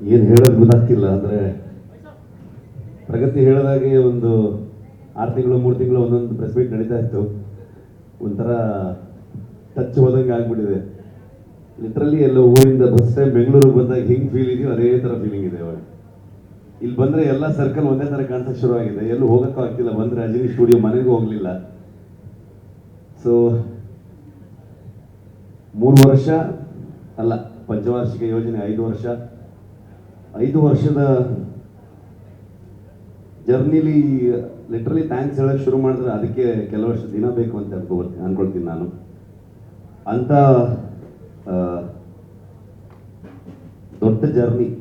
ಏನು ಹೇಳೋದು ಗೊತ್ತಾಗ್ತಿಲ್ಲ, ಅಂದರೆ ಪ್ರಗತಿ ಹೇಳೋದಾಗಿ ಒಂದು ಆರು ತಿಂಗಳು, ಮೂರು ತಿಂಗಳು ಒಂದೊಂದು ಪ್ರೆಸ್ ಮೀಟ್ ನಡೀತಾ ಇತ್ತು. ಒಂಥರ ಟಚ್ ಹೋದಂಗೆ ಆಗ್ಬಿಟ್ಟಿದೆ. ಲಿಟ್ರಲಿ ಎಲ್ಲ ಊರಿಂದ ಬಸ್ ಟೈಮ್ ಬೆಂಗಳೂರಿಗೆ ಬಂದಾಗ ಹೆಂಗೆ ಫೀಲ್ ಇದೆಯೋ ಅದೇ ಥರ ಫೀಲಿಂಗ್ ಇದೆ ಇವಾಗ. ಇಲ್ಲಿ ಬಂದರೆ ಎಲ್ಲ ಸರ್ಕಲ್ ಒಂದೇ ಥರ ಶುರು ಆಗಿದೆ ಎಲ್ಲೂ ಹೋಗೋಕ್ಕೂ ಆಗ್ತಿಲ್ಲ. ಬಂದರೆ ಅಜಿನಿ ಸ್ಟುಡಿಯೋ ಮನೆಗೂ ಹೋಗಲಿಲ್ಲ. ಸೊ ಮೂರು ವರ್ಷ ಅಲ್ಲ, ಪಂಚವಾರ್ಷಿಕ ಯೋಜನೆ ಐದು ವರ್ಷ. ಐದು ವರ್ಷದ ಜರ್ನಿಲಿ ಲಿಟ್ರಲಿ ಥ್ಯಾಂಕ್ಸ್ ಹೇಳಕ್ಕೆ ಶುರು ಮಾಡಿದ್ರೆ ಅದಕ್ಕೆ ಕೆಲವು ವರ್ಷ ದಿನ ಬೇಕು ಅಂತ ಅನ್ಕೋಬರ್ತೀನಿ ಅನ್ಕೊಳ್ತೀನಿ ನಾನು. ಅಂತ ಆ, ದೊಡ್ಡ ಜರ್ನಿ.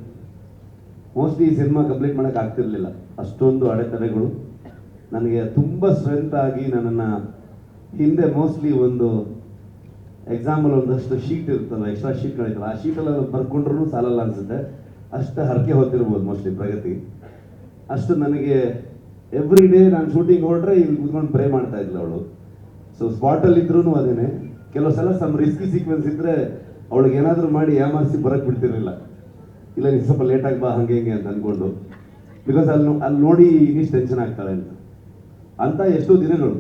ಮೋಸ್ಟ್ಲಿ ಈ ಸಿನಿಮಾ ಕಂಪ್ಲೀಟ್ ಮಾಡೋಕೆ ಆಗ್ತಿರ್ಲಿಲ್ಲ. ಅಷ್ಟೊಂದು ಅಡೆತಡೆಗಳು. ನನಗೆ ತುಂಬ ಸ್ಟ್ರೆಂತ್ ಆಗಿ ನನ್ನನ್ನು ಹಿಂದೆ ಮೋಸ್ಟ್ಲಿ ಒಂದು ಎಕ್ಸಾಂಪಲ್ ಒಂದಷ್ಟು ಶೀಟ್ ಇರುತ್ತಲ್ಲ ಎಕ್ಸ್ಟ್ರಾ ಶೀಟ್ಗಳಿರ್ತಲ್ಲ ಆ ಶೀಟಲ್ಲಿ ಬರ್ಕೊಂಡ್ರು ಸಾಲಲ್ಲ ಅನ್ಸುತ್ತೆ. ಅಷ್ಟು ಹರಕೆ ಹೊತ್ತಿರ್ಬೋದು ಮೋಸ್ಟ್ಲಿ ಪ್ರಗತಿ ಅಷ್ಟು ನನಗೆ ಎವ್ರಿ ಡೇ ನಾನು ಶೂಟಿಂಗ್ ಹೊರಟ್ರೆ ಇಲ್ಲಿ ಕುತ್ಕೊಂಡು ಪ್ರೇ ಮಾಡ್ತಾ ಇದ್ಲು ಅವಳು. ಸೊ ಸ್ಪಾಟಲ್ಲಿ ಇದ್ರೂ ಅದೇನೆ. ಕೆಲವು ಸಲ ಸಮ್ ರಿಸ್ಕಿ ಸೀಕ್ವೆನ್ಸ್ ಇದ್ರೆ ಅವಳಿಗೆ ಏನಾದರೂ ಮಾಡಿ ಯಾಮಾರಿಸಿ ಬರಕ್ಕೆ ಬಿಡ್ತಿರಲಿಲ್ಲ. ಇಲ್ಲ ನೀವು ಸ್ವಲ್ಪ ಲೇಟಾಗಿ ಬಾ, ಹಂಗೆ ಹಿಂಗೆ ಅಂತ ಅಂದ್ಕೊಂಡು ಬಿಕಾಸ್ ಅಲ್ಲಿ ಅಲ್ಲಿ ನೋಡಿ ಇನ್ನಿಷ್ಟು ಟೆನ್ಷನ್ ಆಗ್ತಾಳೆ ಅಂತ. ಅಂತ ಎಷ್ಟೋ ದಿನಗಳು.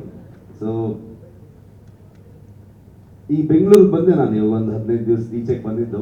ಸೊ ಈ ಬೆಂಗಳೂರಿಗೆ ಬಂದೆ ನಾನು ಒಂದು ಹದಿನೈದು ದಿವಸ ಈಚೆಗೆ ಬಂದಿದ್ದು.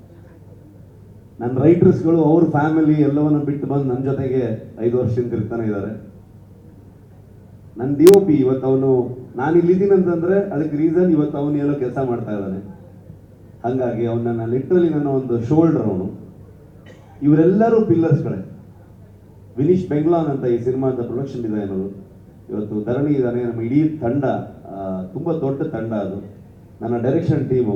ನನ್ನ ರೈಟರ್ಸ್ಗಳು ಅವ್ರ ಫ್ಯಾಮಿಲಿ ಎಲ್ಲವನ್ನ ಬಿಟ್ಟು ಬಂದು ನನ್ನ ಜೊತೆಗೆ ಐದು ವರ್ಷದಿಂದ ಇರ್ತಾನೆ ಇದ್ದಾರೆ. ನನ್ನ ಡಿ ಒ ಪಿ ಇವತ್ತು ಅವನು, ನಾನು ಇಲ್ಲಿದ್ದೀನಿ ಅಂತಂದ್ರೆ ಅದಕ್ಕೆ ರೀಸನ್ ಇವತ್ತು ಅವನು ಏನೋ ಕೆಲಸ ಮಾಡ್ತಾ ಇದ್ದಾನೆ. ಹಾಗಾಗಿ ಅವನನ್ನ ಲಿಟ್ರಲಿ ನನ್ನ ಒಂದು ಶೋಲ್ಡರ್ ಅವನು. ಇವರೆಲ್ಲರೂ ಕಡೆ. ವಿನೀಶ್ ಬೆಂಗ್ಲಾನ್ ಅಂತ ಈ ಸಿನಿಮಾದ ಪ್ರೊಡಕ್ಷನ್ ಡಿಸೈನರು ಇವತ್ತು ಧರಣಿ ಇದ್ದಾನೆ, ನಮ್ಮ ಇಡೀ ತಂಡ ತುಂಬಾ ದೊಡ್ಡ ತಂಡ ಅದು. ನನ್ನ ಡೈರೆಕ್ಷನ್ ಟೀಮು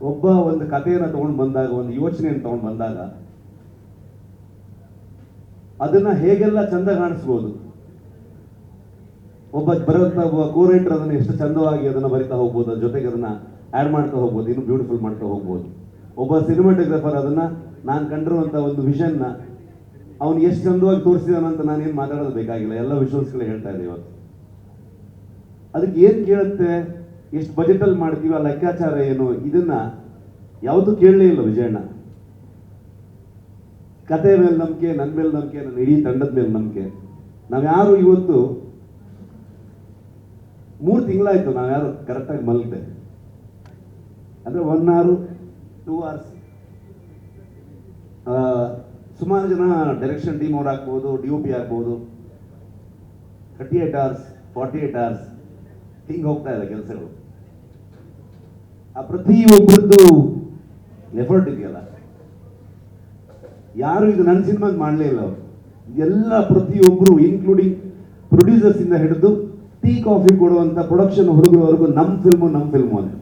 ಒಬ್ಬ ಒಂದು ಕಥೆಯನ್ನು ತಗೊಂಡು ಬಂದಾಗ, ಒಂದು ಯೋಚನೆಯನ್ನು ತಗೊಂಡು ಬಂದಾಗ, ಅದನ್ನ ಹೇಗೆಲ್ಲ ಚಂದ ಕಾಣಿಸ್ಬೋದು? ಒಬ್ಬ ಬರೋಂಥ ಒಬ್ಬ ಕೋರೈಟರ್ ಅದನ್ನ ಎಷ್ಟು ಚಂದವಾಗಿ ಅದನ್ನ ಬರಿತಾ ಹೋಗ್ಬೋದು, ಅದ್ರ ಜೊತೆಗೆ ಅದನ್ನ ಆಡ್ ಮಾಡ್ತಾ ಹೋಗ್ಬೋದು, ಇನ್ನು ಬ್ಯೂಟಿಫುಲ್ ಮಾಡ್ತಾ ಹೋಗ್ಬೋದು. ಒಬ್ಬ ಸಿನಿಮಾಟೋಗ್ರಾಫರ್ ಅದನ್ನ, ನಾನು ಕಂಡಿರುವಂತ ಒಂದು ವಿಷನ್ನ ಅವನು ಎಷ್ಟು ಚಂದವಾಗಿ ತೋರಿಸಿದಾನಂತ ನಾನೇನು ಮಾತಾಡೋದು ಬೇಕಾಗಿಲ್ಲ, ಎಲ್ಲ ವಿಷುವಲ್ಸ್ಗಳೇ ಹೇಳ್ತಾ ಇದೆ ಇವತ್ತು. ಅದಕ್ಕೆ ಏನ್ ಕೇಳುತ್ತೆ? ಎಷ್ಟು ಬಜೆಟ್ ಅಲ್ಲಿ ಮಾಡ್ತೀವಿ, ಆ ಲೆಕ್ಕಾಚಾರ ಏನು, ಇದನ್ನ ಯಾವತ್ತೂ ಕೇಳಲೇ ಇಲ್ಲ ವಿಜಯಣ್ಣ. ಕತೆ ಮೇಲೆ ನಂಬಿಕೆ ನನ್ನ ಮೇಲೆ ನಂಬಿಕೆ ನನ್ನ ಇಡೀ ತಂಡದ ಮೇಲೆ ನಂಬಿಕೆ. ನಾವ್ಯಾರು ಇವತ್ತು ಮೂರು ತಿಂಗಳಾಯ್ತು ನಾವ್ಯಾರು ಕರೆಕ್ಟಾಗಿ ಮಲ್ತೆ ಅಂದ್ರೆ ಒನ್ ಅವರ್ ಟೂ ಅವರ್ಸ್ ಸುಮಾರು ಜನ ಡೈರೆಕ್ಷನ್ ಟೀಮ್ ಅವ್ರು ಹಾಕ್ಬೋದು ಡಿ ಯು ಪಿ ಹಾಕ್ಬೋದು. Thirty eight hours forty eight hours ಹಿಂಗೆ ಹೋಗ್ತಾ ಇದೆ ಕೆಲಸಗಳು. ಆ ಪ್ರತಿಯೊಬ್ಬರದ್ದು ಎಫರ್ಟ್ ಇದೆಯಲ್ಲ. ಯಾರು ಇದು ನನ್ನ ಸಿನಿಮಾಗೆ ಮಾಡಲೇ ಇಲ್ಲ ಅವರು. ಎಲ್ಲ ಪ್ರತಿಯೊಬ್ಬರು ಇನ್ಕ್ಲೂಡಿಂಗ್ ಪ್ರೊಡ್ಯೂಸರ್ಸ್ ಇಂದ ಹಿಡಿದು ಟೀ ಕಾಫಿ ಕೊಡುವಂತ ಪ್ರೊಡಕ್ಷನ್ ಹುಡುಗರವರೆಗೂ ನಮ್ಮ ಫಿಲ್ಮು ನಮ್ಮ ಫಿಲ್ಮು ಅಂತ